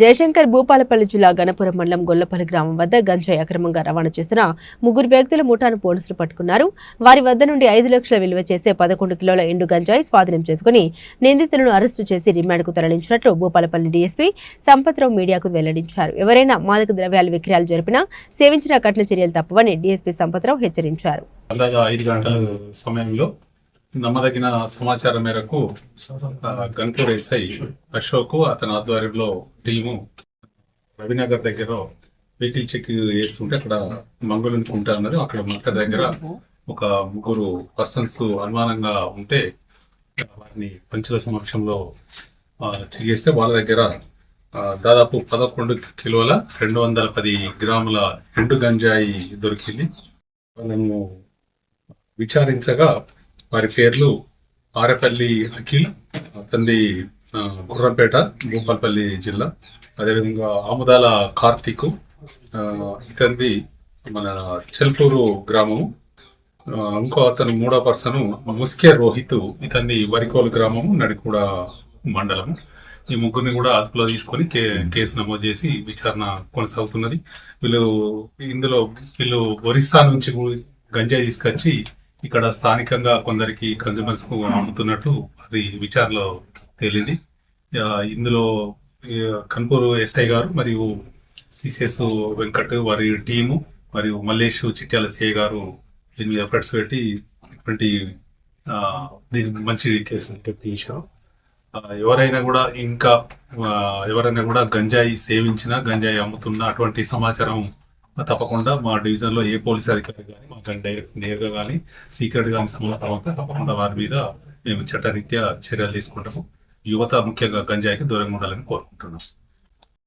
జయశంకర్ భూపాలపల్లి జిల్లా గణపురం మండలం గొల్లపల్లి గ్రామం వద్ద గంజాయి అక్రమంగా రవాణా చేసిన ముగ్గురు వ్యక్తుల ముఠాను పోలీసులు పట్టుకున్నారు. వారి వద్ద నుండి ఐదు లక్షల విలువ చేసే పదకొండు కిలోల ఎండు గంజాయి స్వాధీనం చేసుకుని నిందితులను అరెస్టు చేసి రిమాండ్కు తరలించినట్లు భూపాలపల్లి డీఎస్పీ సంపత్రావు మీడియాకు వెల్లడించారు. ఎవరైనా మాదక ద్రవ్యాల విక్రయాలు జరిపినా సేవించిన కఠిన చర్యలు తప్పవని డీఎస్పీ సంపత్రావు హెచ్చరించారు. ఐదు గంటల సమయంలో నమ్మదగిన సమాచారం మేరకు ఆ, గన్పూర్ ఎస్ఐ అశోక్ అతని ఆధ్వర్యంలో టీము రవినగర్ దగ్గర వెహికల్ చెక్ చేస్తుంటే అక్కడ మంగళం కుంట అన్నది అక్కడ మక్క దగ్గర ఒక ముగ్గురు పర్సన్స్ అనుమానంగా ఉంటే వారిని పంచుల సమక్షంలో ఆ, చెక్ చేస్తే వాళ్ళ దగ్గర దాదాపు పదకొండు కిలోల రెండు వందల పది గ్రాముల ఎండు గంజాయి దొరికింది. మనము విచారించగా వారి పేర్లు ఆరపల్లి అఖిల్ అతనిది గుర్రంపేట భూపాలపల్లి జిల్లా. అదేవిధంగా ఆముదాల కార్తీక్ ఆ, మన చెల్పూరు గ్రామము. ఇంకో అతను మూడో పర్సన్ ముస్కే రోహిత్ ఇతన్ని వరికోలు గ్రామము నడికూడ మండలము. ఈ ముగ్గురిని కూడా అదుపులో తీసుకొని కే కేసు నమోదు చేసి విచారణ కొనసాగుతున్నది. వీళ్ళు ఇందులో వీళ్ళు ఒరిస్సా నుంచి గంజాయి తీసుకొచ్చి ఇక్కడ స్థానికంగా కొందరికి కన్జ్యూమర్స్కు అమ్ముతున్నట్టు అది విచారణలో తేలింది. ఇందులో కన్పూరు కన్పూర్ ఎస్ఐ గారు మరియు సిసిఎస్ వెంకట్ వారి టీము మరియు మల్లేష్ చిట్యాల సిఐ గారు దీని మీద ఎఫర్ట్స్ పెట్టి ఇటువంటి ఆ, దీని మంచి కేసు తీశారు. ఎవరైనా కూడా ఇంకా ఎవరైనా కూడా గంజాయి సేవించినా గంజాయి అమ్ముతున్నా అటువంటి సమాచారం తప్పకుండా మా డివిజన్లో ఏ పోలీస్ అధికారి కానీ మా డైరెక్ట్ నేరుగా కానీ సీక్రెట్ కానీ సమాచారం ఉంటే తప్పకుండా వారి మీద మేము చట్టరీత్యా చర్యలు తీసుకుంటాము. యువత ముఖ్యంగా గంజాయికి దూరంగా ఉండాలని కోరుకుంటున్నాం.